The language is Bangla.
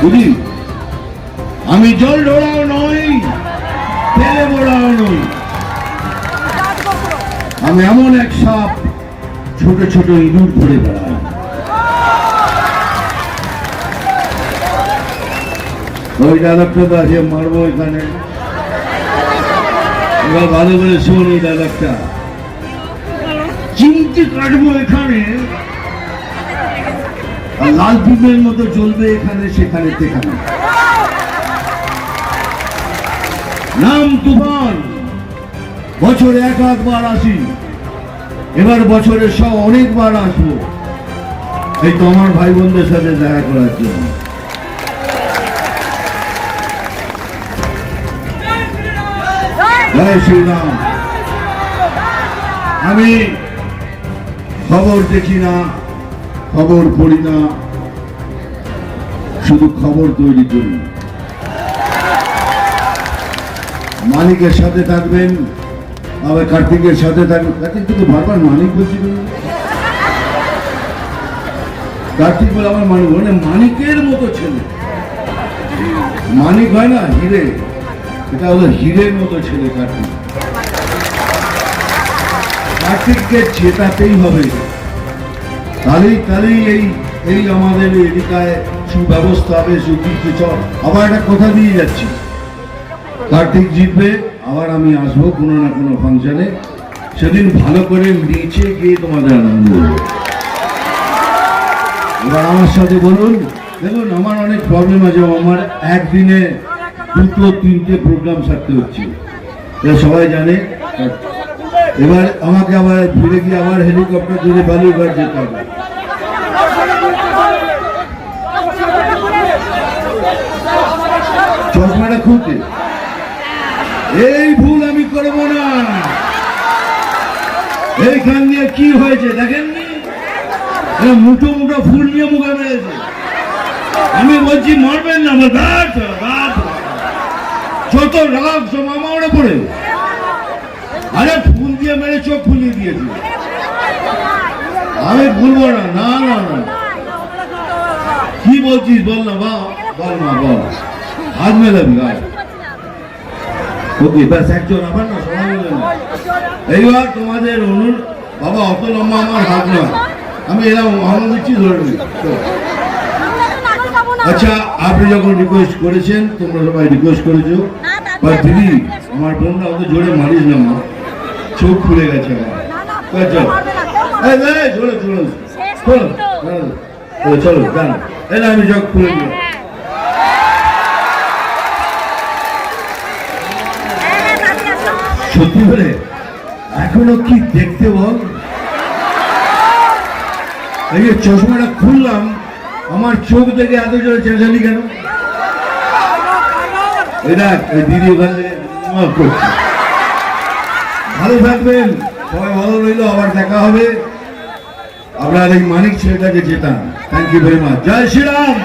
বুঝি আমি জল ঢোড়াও নই, তেলে বোড়াও নই। আমি এমন এক সাপ, ছোট ছোট ইঁদুর ধরে বেড়াই। ওই তো আছে মারবো এখানে। এবার ভালো করে শোন এই ডায়লগটা চিমটি কাটবো এখানে। লাল পিঁপড়ের মতো চলবে এখানে, সেখানে সেখানে। নাম তুফান। বছরে এক একবার আসি। এবার বছরে সব অনেকবার আসব। এই তো আমার ভাই বোনদের সাথে দেখা করার জন্য। জয় শ্রীরাম। আমি খবর দেখি না। খবর পড়ি না, শুধু খবর তৈরি করি। মালিকের সাথে থাকবেন, আবার কার্তিকের সাথে থাকবেন। কার্তিক কিন্তু বারবার মালিক বলছি কার্তিক বলে আমার মালিক মানে মানিকের মতো ছেলে। মানিক হয় না, হিরে। এটা হলো হিরের মতো ছেলে কার্তিক। কার্তিককে জেতাতেই হবে। তাহলেই তাহলেই এই এই আমাদের এলাকায় সুব্যবস্থা হবে সুদীপ্ত চল, আবার একটা কথা দিয়ে যাচ্ছি। কার্তিক জিতবে, আবার আমি আসব কোনো না কোনো ফাংশনে। সেদিন ভালো করে নিচে গিয়ে তোমাদের আনন্দ এবার আমার সাথে বলুন, দেখুন, আমার অনেক প্রবলেম আছে আমার একদিনে দুটো তিনটে প্রোগ্রাম সারতে হচ্ছে। সবাই জানে এবার আমাকে আবার ফিরে গিয়ে আবার হেলিকপ্টার ধরে বালুরঘাট যেতে হবে। চশমাটা খুলতে। এই ভুল আমি করব না। এইখান দিয়ে কি হয়েছে দেখেননি? মুঠো মুঠো ফুল নিয়ে মুখে মেরেছে। আমি বলছি, মারবেন না, আমার রাত যত রাগ সব আমার পড়ে আরে চোখ ফুলিয়ে দিয়েছে। আমি ভুলবো না না না না কি বলছিস বল না বা বল না বল। হাত মেলাবি গায়ে। ওকে ব্যাস একজন আবার না সবাই মিলে না এইবার তোমাদের অনুর বাবা অত লম্বা আমার হাত নয়। আমি এরকম আনন্দ দিচ্ছি ধরে নিই। আচ্ছা আপনি যখন রিকোয়েস্ট করেছেন তোমরা সবাই রিকোয়েস্ট করেছ। বা দিদি আমার বোনটা অত জোরে মারিস না মা। চোখ খুলে গেছে চল চলো জান আমি চোখ খুলে দিলাম সত্যি করে এখনও কি দেখতে বল এই যে চশমাটা খুললাম আমার চোখ থেকে এত জোরে চেঁচালি কেন এটা দিদি ওখান করছে ভালো থাকবেন। সবাই ভালো রইল, আবার দেখা হবে। আপনার এই মানিক ছেলেটাকে যেতাম thank you very much Joy Shriram!